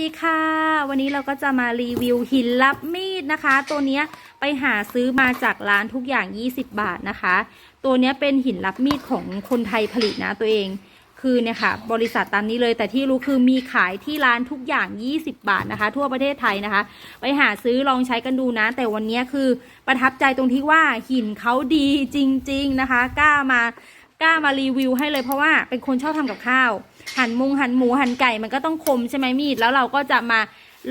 ดีค่ะ วันนี้เราก็จะมารีวิวหินลับมีดนะคะ ตัวเนี้ยไปหาซื้อมาจากร้านทุกอย่าง 20 บาทนะคะ ตัวเนี้ยเป็นหินลับมีดของคนไทยผลิตนะตัวเอง คือเนี่ยค่ะ บริษัทตามนี้เลย แต่ที่รู้คือมีขายที่ร้านทุกอย่าง 20 บาทนะคะ ทั่วประเทศไทยนะคะ ไปหาซื้อลองใช้กันดูนะ แต่วันนี้คือประทับใจตรงที่ว่าหินเขาดีจริง ๆนะคะ กล้ามา กล้ามารีวิวให้เลยเพราะว่าเป็นคนชอบทำกับข้าว หั่นมุงหั่นหมูหั่นไก่มันก็ต้องคมใช่ไหมมีด แล้วเราก็จะมา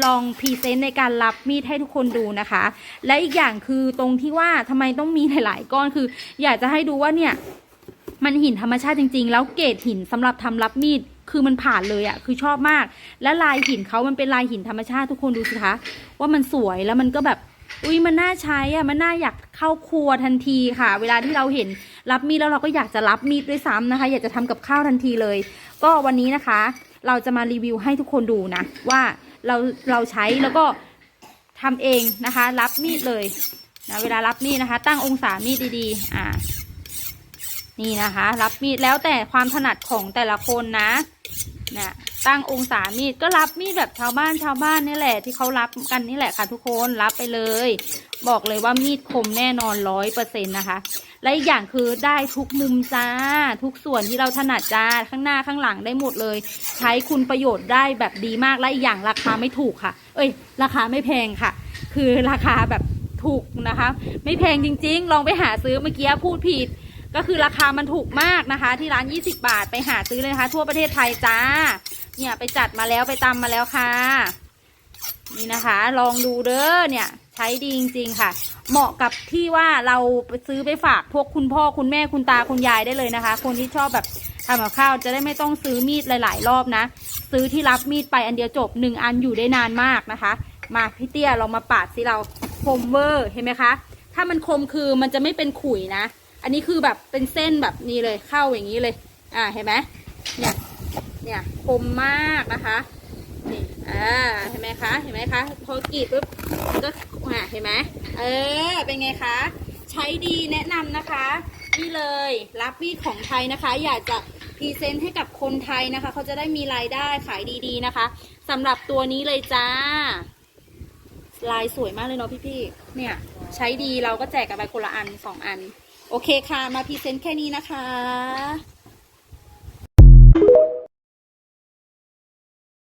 ลองพรีเซนต์ในการรับมีดให้ทุกคนดูนะคะ และอีกอย่างคือตรงที่ว่าทำไมต้องมีหลาย ๆ ก้อนคือ อยากจะให้ดูว่าเนี่ยมันหินธรรมชาติจริง ๆ แล้วเกรดหินสำหรับทำรับมีดคือมันผ่านเลยอะคือชอบมาก และลายหินเขามันเป็นลายหินธรรมชาติทุกคนดูสิคะว่ามันสวยแล้วมันก็แบบ อุ้ยมันน่าใช้อะมันน่าอยากเข้าครัวทันทีค่ะ เวลาที่เราเห็นรับมีดแล้วเราก็อยากจะรับมีดด้วยซ้ำนะคะ อยากจะทำกับข้าวทันทีเลย ก็วันนี้นะคะ เราจะมารีวิวให้ทุกคนดูนะว่าเราเราใช้แล้วก็ทำเองนะคะ รับมีดเลยนะเวลารับมีดนะคะ ตั้งองศามีดดีๆ อ่า นี่นะคะ รับมีดแล้วแต่ความถนัดของแต่ละคนนะ นะตั้งองศามีดก็รับมีดแบบชาวบ้านชาวบ้านนี่แหละ ที่เขารับกันนี่แหละค่ะทุกคนรับไปเลย บอกเลยว่ามีดคมแน่นอนร้อยเปอร์เซ็นต์นะคะ และอีกอย่างคือได้ทุกมุมจ้า ทุกส่วนที่เราถนัดจ้าข้างหน้าข้างหลังได้หมดเลย ใช้คุณประโยชน์ได้แบบดีมากและอีกอย่างราคาไม่ถูกค่ะ เอ้ย ราคาไม่แพงค่ะ คือราคาแบบถูกนะคะ ไม่แพงจริง ๆ ลองไปหาซื้อเมื่อกี้พูดผิด ก็คือราคามันถูกมากนะคะ ที่ร้าน 20 บาทไปหาซื้อเลยนะคะ ทั่วประเทศไทยจ้า เนี่ยไปจัดมาแล้วไปตำมาแล้วค่ะ นี่นะคะ ลองดูเด้อเนี่ย ใช้ดีจริงๆค่ะ เหมาะกับที่ว่าเราไปซื้อไปฝากพวกคุณพ่อคุณแม่คุณตาคุณยายได้เลยนะคะ คนที่ชอบแบบทำกับข้าวจะได้ไม่ต้องซื้อมีดหลาย ๆ รอบนะ ซื้อที่รับมีดไปอันเดียวจบหนึ่งอันอยู่ได้นานมากนะคะ มาพี่เตี้ยลองมาปาดสิเราคมเวอร์เห็นไหมคะ ถ้ามันคมคือมันจะไม่เป็นขุยนะ อันนี้คือแบบเป็นเส้นแบบนี้เลยเข้าอย่างนี้เลย อ่าเห็นไหมเนี่ยเนี่ยคมมากนะคะนี่อ่าเห็นไหมคะเห็นไหมคะพอกรีดปุ๊บก็อ่าเห็นไหมเออเป็นไงคะ ใช้ดีแนะนำนะคะนี่เลยรับมีดของไทยนะคะ อยากจะพรีเซนต์ให้กับคนไทยนะคะ เขาจะได้มีรายได้ขายดีๆนะคะสำหรับตัวนี้เลยจ้า ลายสวยมากเลยเนาะพี่ๆเนี่ย ใช้ดีเราก็แจกกันไปคนละอันสองอัน โอเคค่ะ มาพรีเซนต์แค่นี้นะคะ